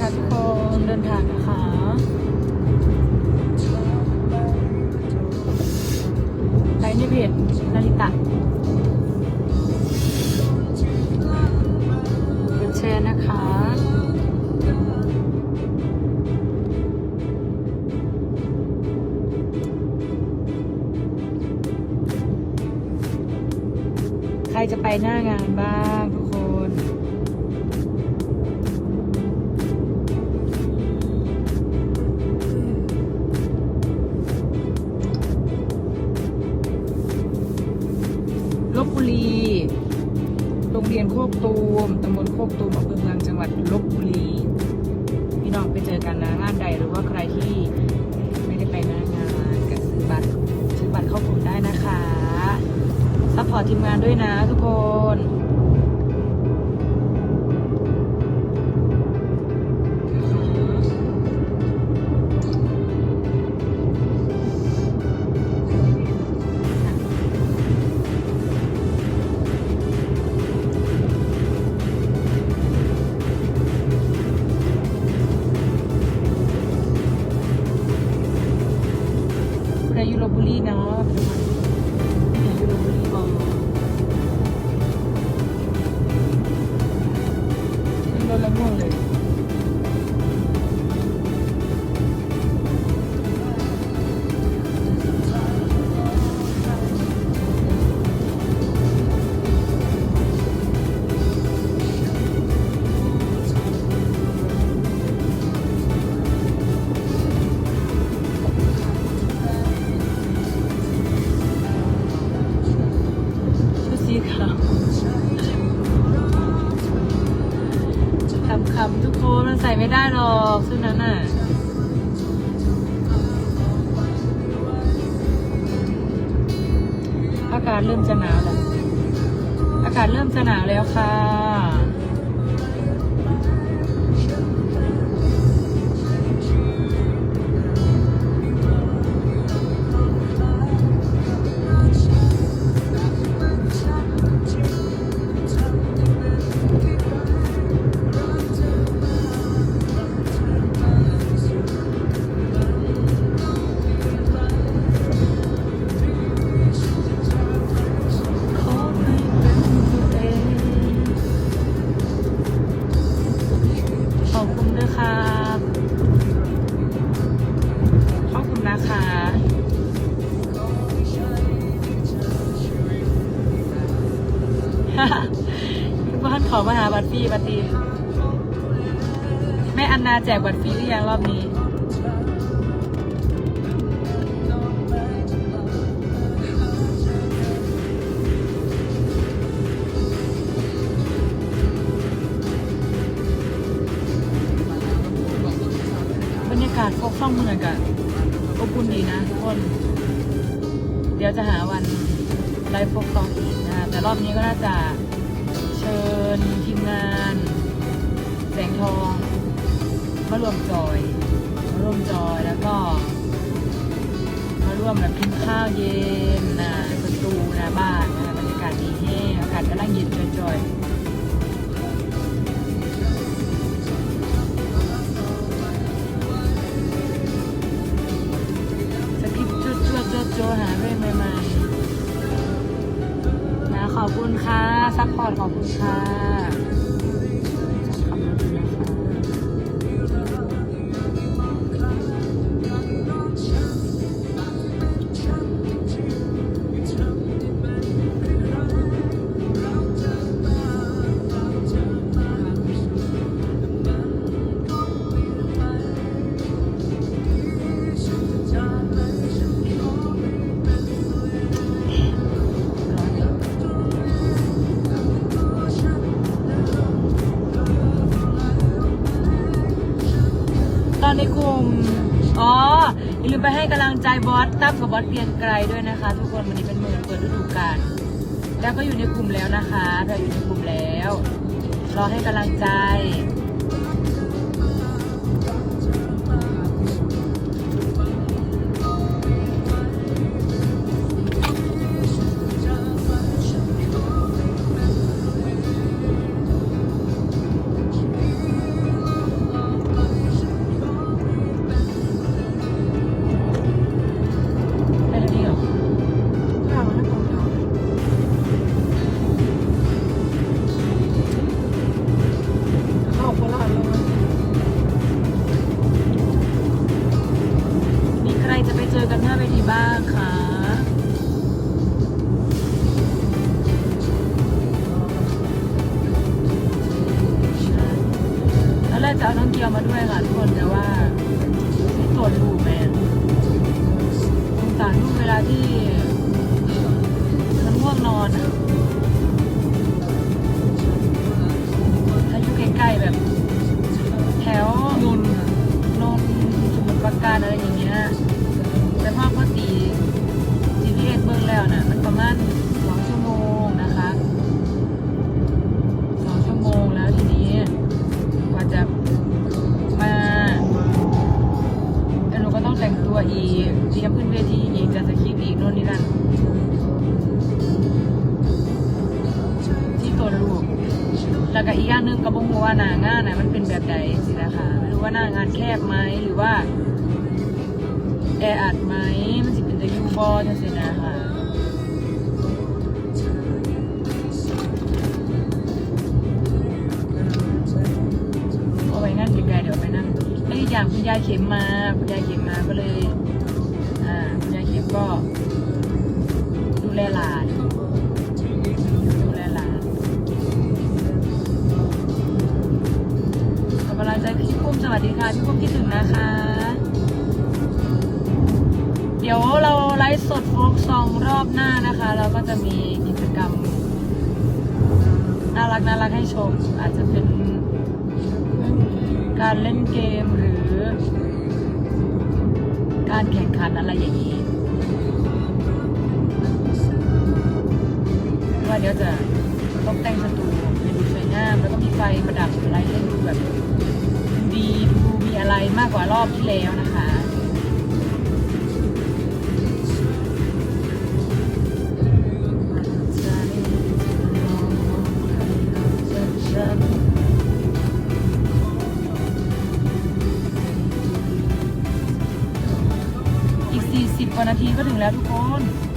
ค่ะทุกคนเดินทางนะคะไปในเพจนาริตะกดแชร์นะคะใครจะไปหน้างานบ้าง ด้วยนะทุกคน ได้หรอกชุดนั้นน่ะอากาศเริ่มจะหนาวแล้ว อากาศเริ่มจะหนาวแล้วค่ะ ด้วยครับขอบคุณนะคะบ้านขอมาหาบัตรฟรีบัตรตีแม่อันนาแจกบัตรฟรีหรือยังรอบนี้ ช่องเมืองกันอบอุ่นดีนะทุกคน เดี๋ยวจะหาวันไลฟ์ฟกต่ออีกนะแต่รอบนี้ก็น่าจะเชิญทีมงาน แสงทองมาร่วมจอยมาร่วมจอยแล้วก็ มาร่วมแบบกินข้าวเย็นนะสตูนะบ้านนะบรรยากาศดีแห้งอากาศกำลังเย็นจอยๆ ซัพำลังใจบอสตั้มกับบอสเกรียงไกลด้วยนะคะ ทุกคนวันนี้เป็นมือเปิดฤดูกาลแล้วก็อยู่ในกลุ่มแล้วนะคะเราอยู่ในกลุ่มแล้ว รอให้กำลังใจ กจะเอาน้องเกียวมาด้วยค่ะทุกคนแต่ว่าตรวจลูแม่สงสารลูกเวลาที่มันง่วงนอนอะถ้าอยู่ใกล้ๆแบบ แถวนนนนสมุทรปราการอะไรอย่างเงี้ยแต่พ่อพ่อตี GPS เบิ่งแล้วนะมันประมาณสองชั่วโมงนะคะ อีกเตรียมขึ้นเวทีอีกจัดสคริปต์อีกโน่นนี่นั่นที่ตัวลูก แล้วก็อีกอย่างหนึ่งก็บ่รู้ว่าหน้างานน่ะมันเป็นแบบใดสินะคะไม่รู้ว่าหน้างานแคบไหมหรือว่าแออัดไหมมันสิเป็นตะยูบอจังซี่นะคะเอาไว้นั่นไกลๆเดี๋ยวไปนั่งแล้วอีกอย่างคุณยายเข็มมาคุณยายเข็มมาก็เลย ก็ ดูแลหลานดูแลหลานขอกำลังใจพี่ปุ้มสวัสดีค่ะ พี่ปุ้มคิดถึงนะคะ เดี๋ยวเราไลฟ์สดโฟกซองรอบหน้านะคะ เราก็จะมีกิจกรรม น่ารักน่ารักให้ชม อาจจะเป็นการเล่นเกมหรือการแข่งขันอะไรอย่างนี้ ว่าเดี๋ยวจะตกแต่งสตูให้ดูสวยงาม แล้วก็มีไฟประดับอะไรให้ดูแบบดูดีดูมีอะไรมากกว่ารอบที่แล้วนะคะอีก40กว่านาทีก็ถึงแล้วทุกคน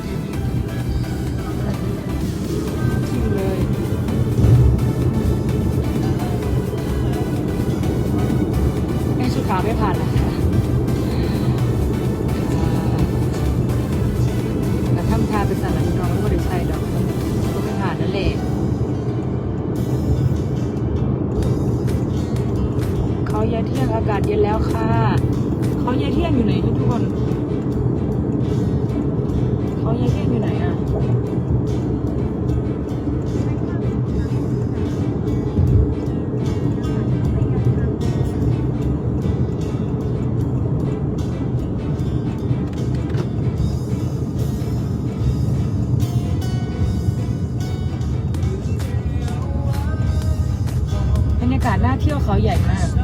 เขาใหญ่มาก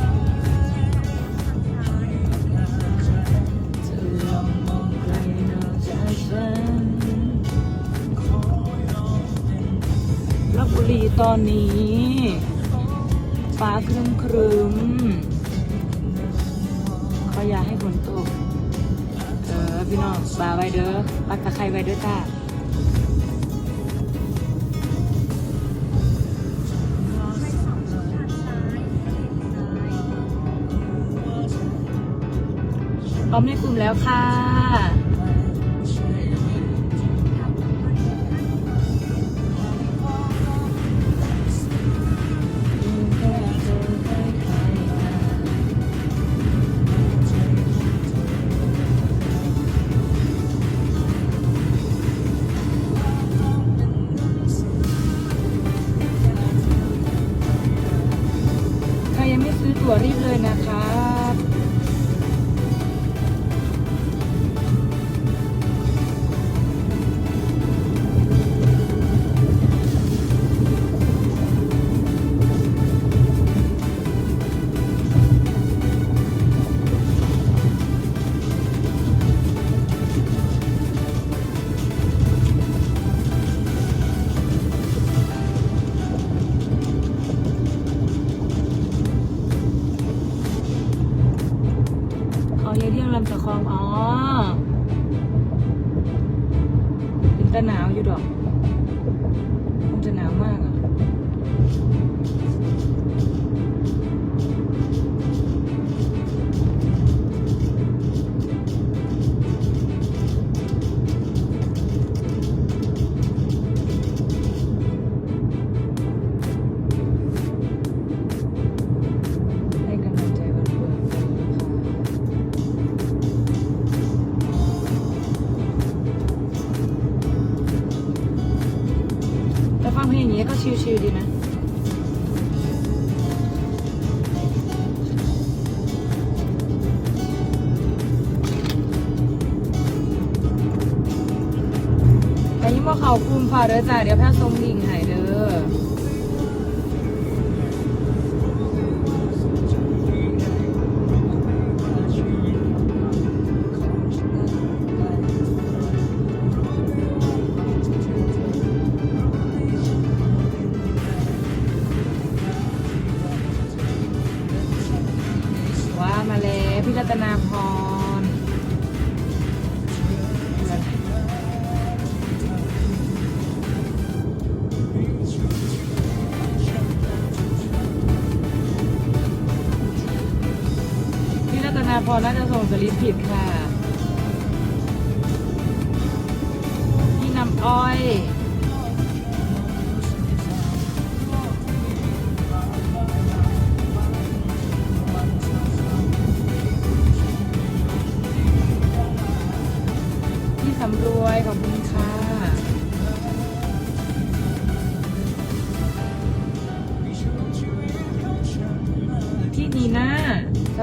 อมในกลุ่มแล้วค่ะ หนาวอยู่ดอก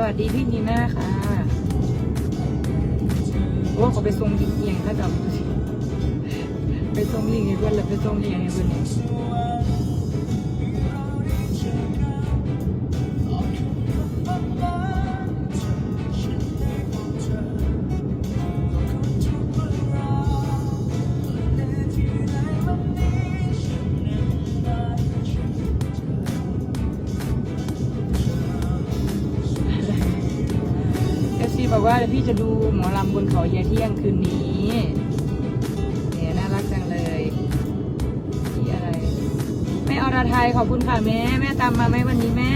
วัสดีพี่นีน่าค่ะว่าเขาไปทรงลิงเอียงถ้าจำไปทรงลิงให้เพื่อนเลยไปทรงเอียงให้เพื่อนเนี่ย หมอลำบนเขาเยียเที่ยงคืนนี้เนี่ยน่ารักจังเลยพี่อะไรแม่อรไทยขอบคุณค่ะแม่แม่ตามมาไหมวันนี้แม่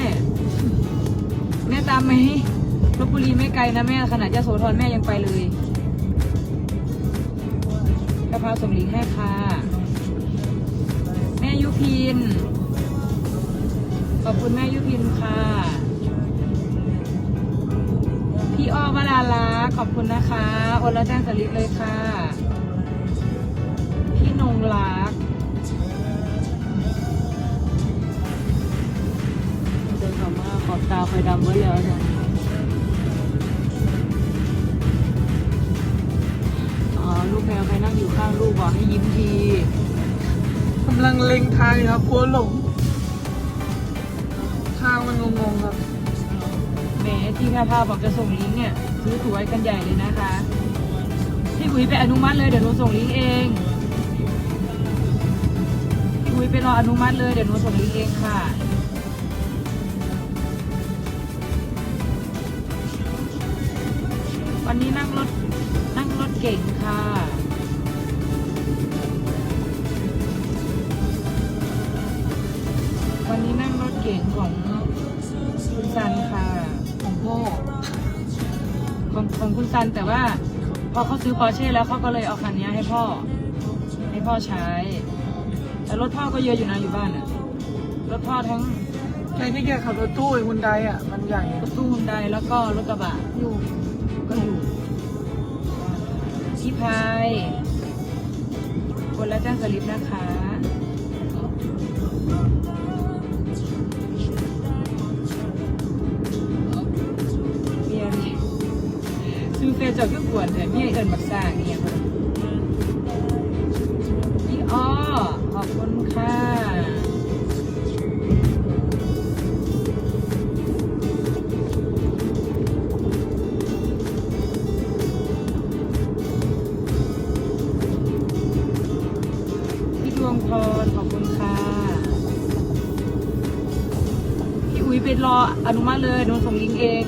แม่ตามไหมลบบุรีไม่ไกลนะแม่ขนาดยะโสธรแม่ยังไปเลยกระเพราสมลิงให้ค่ะ แม่ยุพิน ขอบคุณแม่ยุพินค่ะ พี่อ้อว ราลาขอบคุณนะคะโอนแล้วแจ้งสลิปเลยค่ะ พี่นงรักเดินเข้ามาขอบตาไฟดำไว้แล้วจ้ะอ๋อลูกแมวใครนั่งอยู่ข้างลูกบอกให้ยิ้มทีกำลังเล็งทางอยู่ครับกลัวหลงทางมันงงๆครับแหมที่แพรพาบอกจะส่งลิงก์เนี่ย ซื้อตั๋วกันใหญ่เลยนะคะ พี่อุ๋ยไปอนุมัติเลยเดี๋ยวหนูส่งลิงก์เอง พี่อุ๋ยไปรออนุมัติเลยเดี๋ยวหนูส่งลิงก์เองค่ะวันนี้นั่งรถนั่งรถเก่งค่ะวันนี้นั่งรถเก่งของคุณซันค่ะของโบ ของของคุณซันแต่ว่าพอเขาซื้อปอร์เช่แล้วเขาก็เลยเอาคันนี้ให้พ่อ ให้พ่อใช้ แต่รถพ่อก็เยอะอยู่นะอยู่บ้านอะรถพ่อทั้งใครที่แกขับรถตู้ไอ้ฮุนไดอะ มันใหญ่รถตู้ฮุนไดแล้วก็รถกระบะอยู่ก็อยู่พี่พายคนละแจ้งสลิปนะคะ เจอดเครื่องกวนแต่เมียเอิญบักซ่างเนี่ยพี่อ้อขอบคุณค่ะพี่ดวงพรขอบคุณค่ะ พี่อุ้ยไปรออนุมัติเลยโดนส่งลิงก์เอง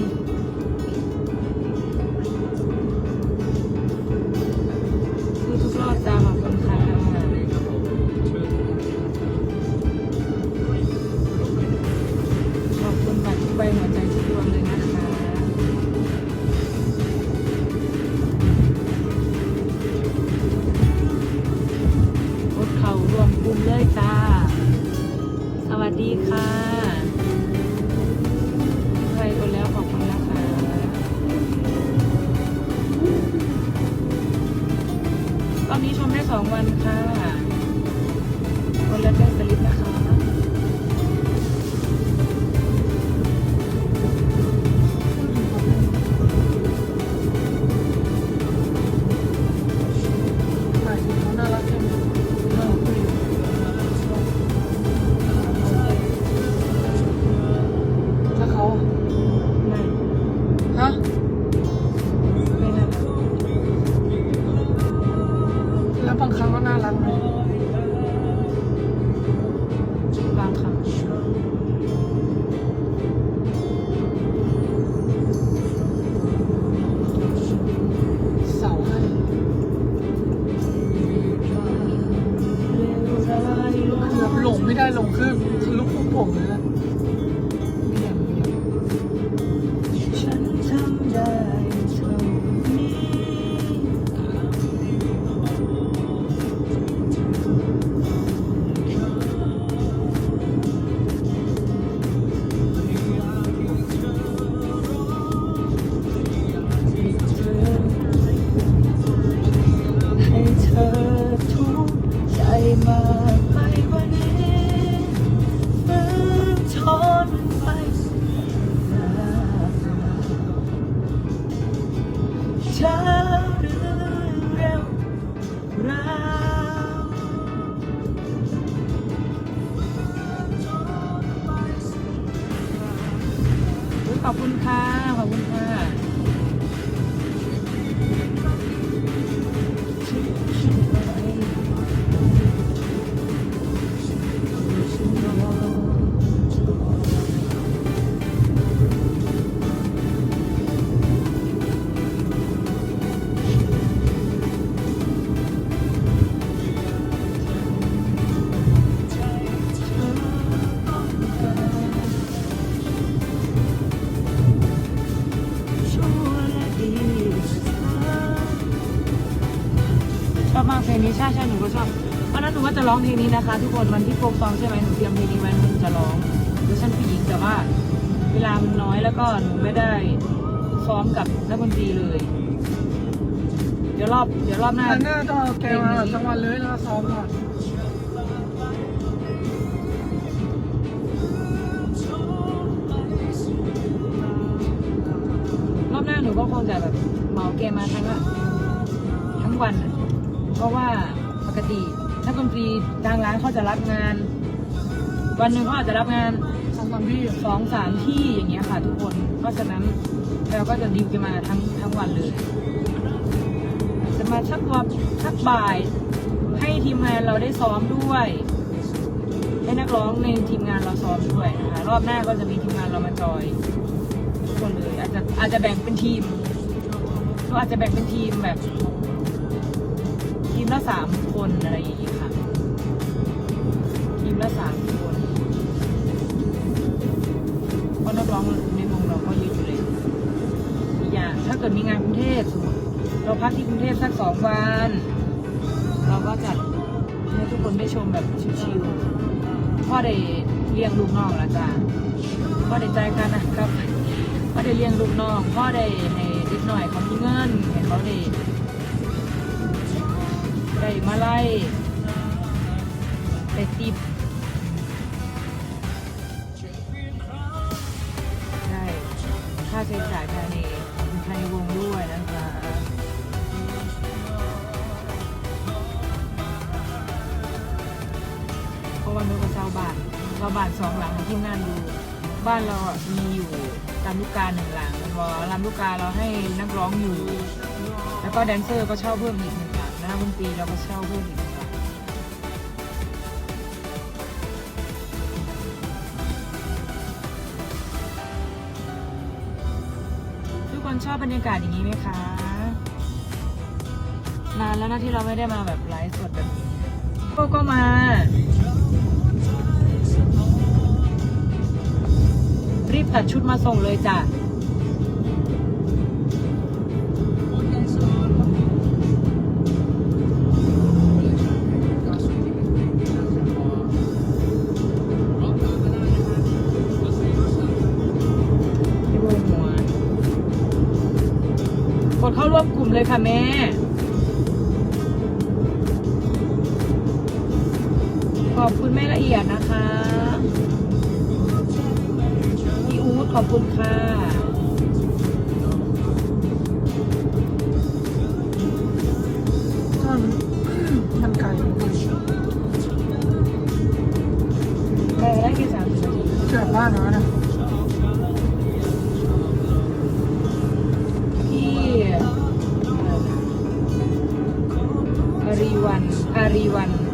ตอนนี้ชมได้สองวันค่ะคนละแจ้งสลิปนะคะ จะร้องเพลงนี้นะคะ ทุกคนวันที่โฟกซองใช่ไหมหนูเตรียมเพลงนี้ไว้หนูจะร้องเวอร์ชันผู้หญิงแต่ว่าเวลามันน้อยแล้วก็หนูไม่ได้ซ้อมกับนักดนตรีเลย เดี๋ยวรอบเดี๋ยวรอบหน้าอันหน้าก็เอาแกมาแบบทั้งวันเลยแล้วก็ซ้อมก่อนรอบหน้าหนูก็คงจะแบบเหมาเกมมาทั้งอะทั้งวันอะเพราะว่าปกติ นักดนตรีทางร้านเขาจะรับงาน วันหนึ่งเขาอาจจะรับงานสองสามที่สองสามที่อย่างเงี้ยค่ะทุกคนเพราะฉะนั้นเราก็จะดิวกันมาทั้งทั้งวันเลย จะมาชักวันชักบ่าย ให้ทีมงานเราได้ซ้อมด้วย ให้นักร้องในทีมงานเราซ้อมด้วยนะคะรอบหน้าก็จะมีทีมงานเรามาจอยทุกคนเลยอาจจะอาจจะแบ่งเป็นทีมก็อาจจะแบ่งเป็นทีมแบบ ทีมละสามคนอะไรอย่างงี้ค่ะทีม ละสามคนเพราะนักร้องในวงเราก็เยอะอยู่เลยอีกอย่างถ้าเกิดมีงานกรุงเทพสมมติเราพักที่กรุงเทพสักสองวัน เราก็จัดให้ทุกคนได้ชมแบบชิวๆพ่อได้เลี้ยงลูกน้องละจ้าพ่อได้ใจกันนะครับพ่อได้เลี้ยงลูกน้องพ่อได้ให้เด็กหน่อยเขามีเงินให้เขาได้ได้มาไล่ได้ติป ค่าใช้จ่ายภายในภายในวงด้วยนะคะเพราะว่านุก็เช่าบ้านเช่าบ้านสองหลังทีมงานดูบ้านเรามีอยู่ลำลูกกาหนึ่งหลังวอลำลูกกาเราให้นักร้องอยู่ แล้วก็แดนเซอร์ก็เช่าเพิ่มอีกหนึ่งหลังนะดนตรีเราก็เช่าเพิ่มอีก คนชอบบรรยากาศอย่างนี้ไหมคะ นานแล้วนะที่เราไม่ได้มาแบบไลฟ์สดแบบนี้โก็ก็มารีบตัดชุดมาส่งเลยจ้ะ เข้าร่วมกลุ่มเลยค่ะแม่ขอบคุณแม่ละเอียดนะคะพี่อู๊ดขอบคุณค่ะ อา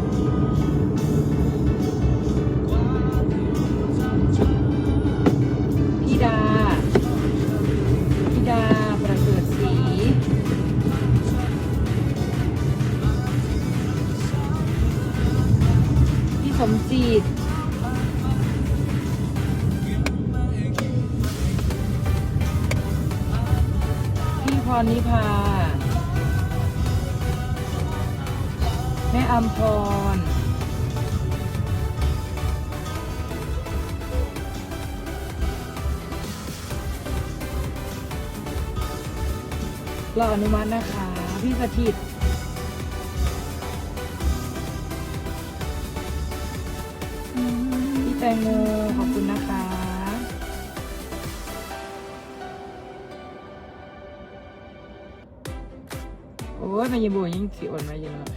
ออนุมัตินะคะ พี่สถิตพี่แตงโมขอบคุณนะคะโอ้ยแม่ยายบัวยังสิอ่อนมาอยู่เนาะ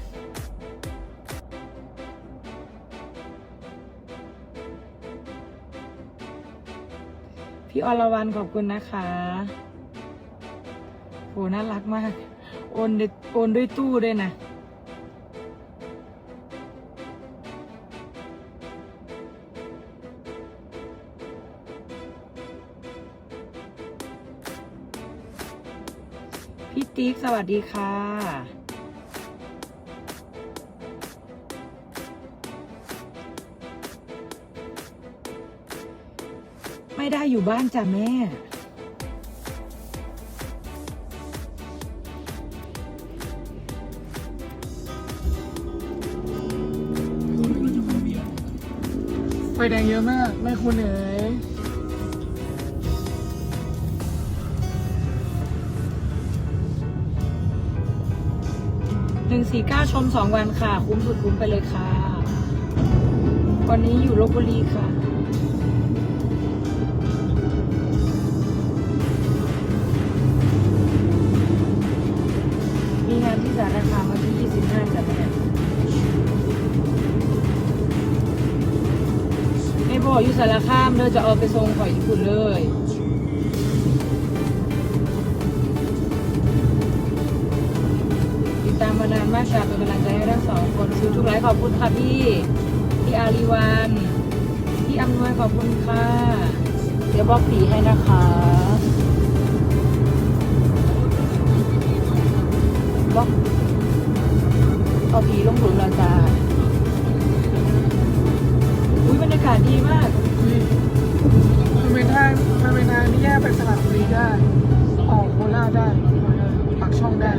พี่อรวรรณขอบคุณนะคะ โหน่ารักมาก โอนโอนด้วยตู้ด้วยนะ พี่ติ๊กสวัสดีค่ะไม่ได้อยู่บ้านจ้ะแม่ ฟแดงเยอะมากแม่คุณเอ๋ยหนึ่งสี่เก้าชมสองวันค่ะ คุ้มสุดคุ้มไปเลยค่ะ วันนี้อยู่ลบบุรีค่ะ สารคามเด้อจะเอาไปส่งขอยญี่ปุ่นเลยติดตามมานานมากค่ะเป็นกำลังใจให้ทั้งสองคนซื้อทุกไลฟ์ขอบคุณค่ะพี่พี่อารีวันพี่อำนวยขอบคุณค่ะ เดี๋ยวบอกสีให้นะคะบอกเอาผีลงหลุมแล้วจ้าอุ้ยบรรยากาศดีมาก มันเป็นทางมันเป็นทางที่แยกไปสระบุรีได้ ออกโคราชได้ปักช่องได้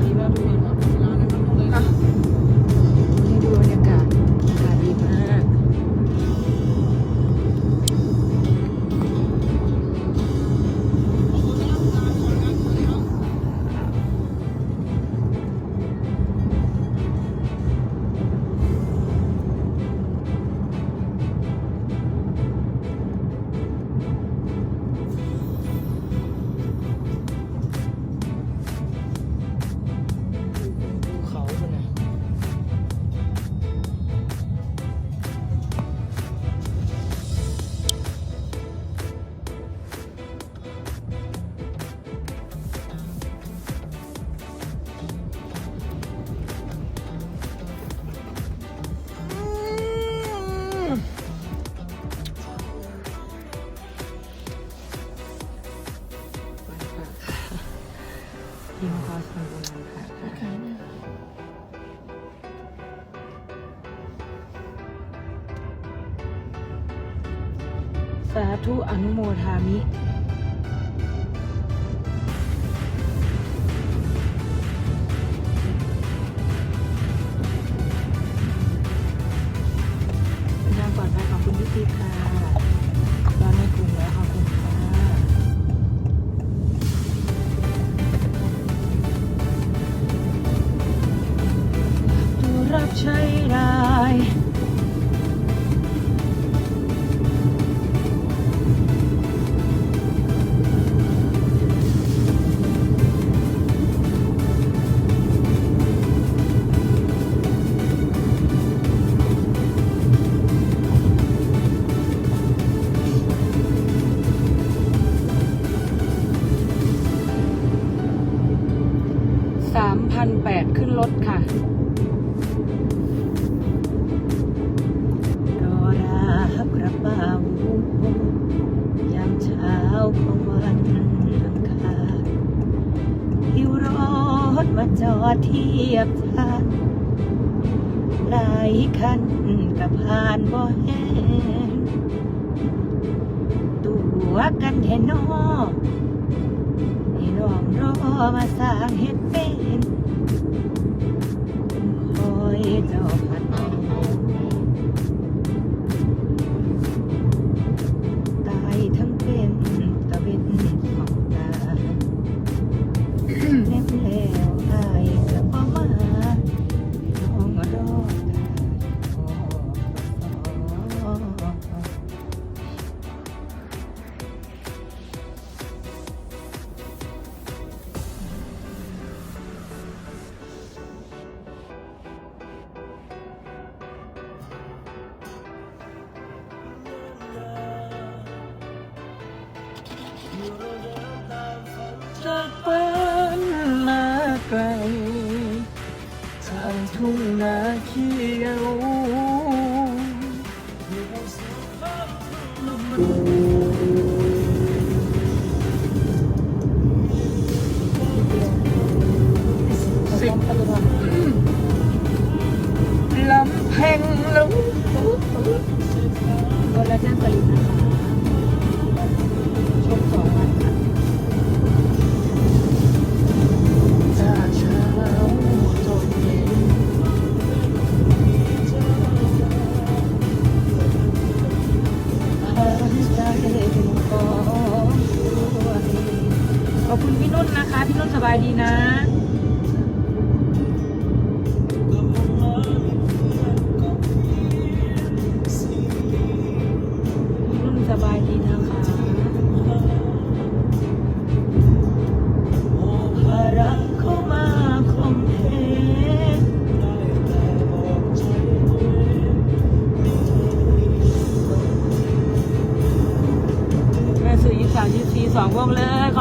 สา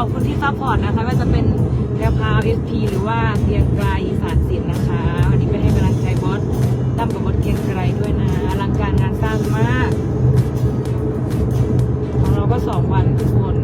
อบคุณที่ซัพพอร์ตนะคะไม่ว่าจะเป็นแนวพาวเอสพีหรือว่าเกียงไกรอีสานศิลป์นะคะวันนี้ไปให้กำลังใจบอสตั้มกับบอสเกียงไกรด้วยนะอลังการงานสร้างมาก ของเราก็สองวันทุกคน